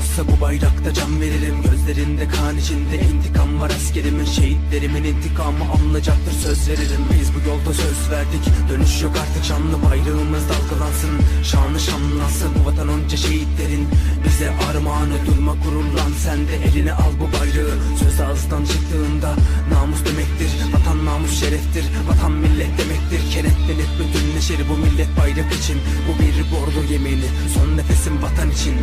olsa bu bayrakta can veririm. Gözlerinde kan içinde intikam var askerimin Şehitlerimin intikamı alınacaktır söz veririm. Biz bu yolda söz verdik dönüş yok artık. Şanlı bayrağımız dalgalansın Şanlı şanlansın. Bu vatan onca şehitlerin Bize armağanı. Durma gururlan sen de eline al bu bayrağı. Söz ağızdan çıktığında namus demektir Vatan namus şereftir. Vatan neşeri bu millet bayrak için. Bu bir bordo yemini son nefesim vatan için.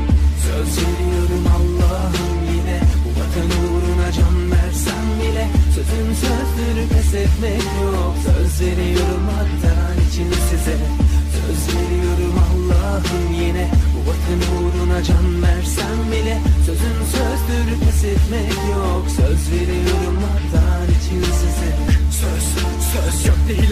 Söz veriyorum Allah'ım yine Bu vatan uğruna can versem bile. Sözün sözdür pes etmek yok. Söz veriyorum vatan için size. Söz veriyorum Allah'ım yine Bu vatan uğruna can versem bile. Sözün sözdür pes etmek yok. Söz veriyorum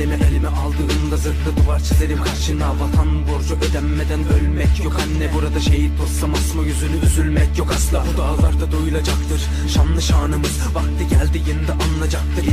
kalemi elime aldığımda zırhlı duvar çizerim. Karşına Vatan borcu ödenmeden ölmek yok anne. Burada şehit olsam asma yüzünü üzülmek yok asla. Bu dağlarda duyulacaktır şanlı şanımız. Vakti geldiğinde anlayacaktır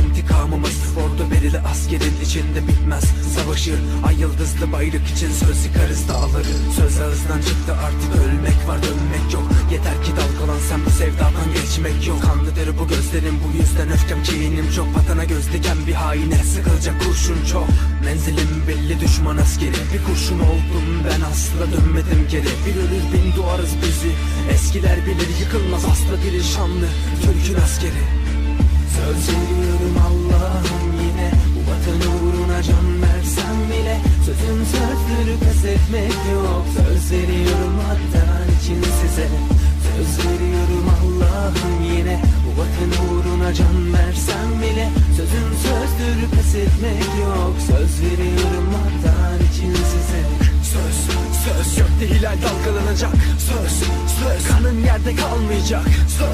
Belirli askerin içinde bitmez Savaşır. Ay yıldızlı bayrak için söz yıkarız dağları. Söz ağızdan çıktı artık ölmek var dönmek yok. Yeter ki dalgalan sen bu sevdadan geçmek yok. Kanlıdır bu gözlerim bu yüzden öfkem kinim çok. Vatana göz diken bir haine sıkılacak kurşun çok. Menzilim belli düşman askeri. Bir kurşun oldum ben asla dönmedim geri. Bir ölür bin doğarız bizi. Eskiler bilir yıkılmaz asla diri şanlı. Türk'ün askeri. Söz Sözüm sözdür pes etmek yok. Söz veriyorum vatan için size. Söz veriyorum Allah'ım yine. Bu vatan uğruna can versem bile Sözüm sözdür pes etmek yok. Söz veriyorum vatan için size. Söz, söz Gökte hilal dalgalanacak. Söz, söz Kanın yerde kalmayacak. Söz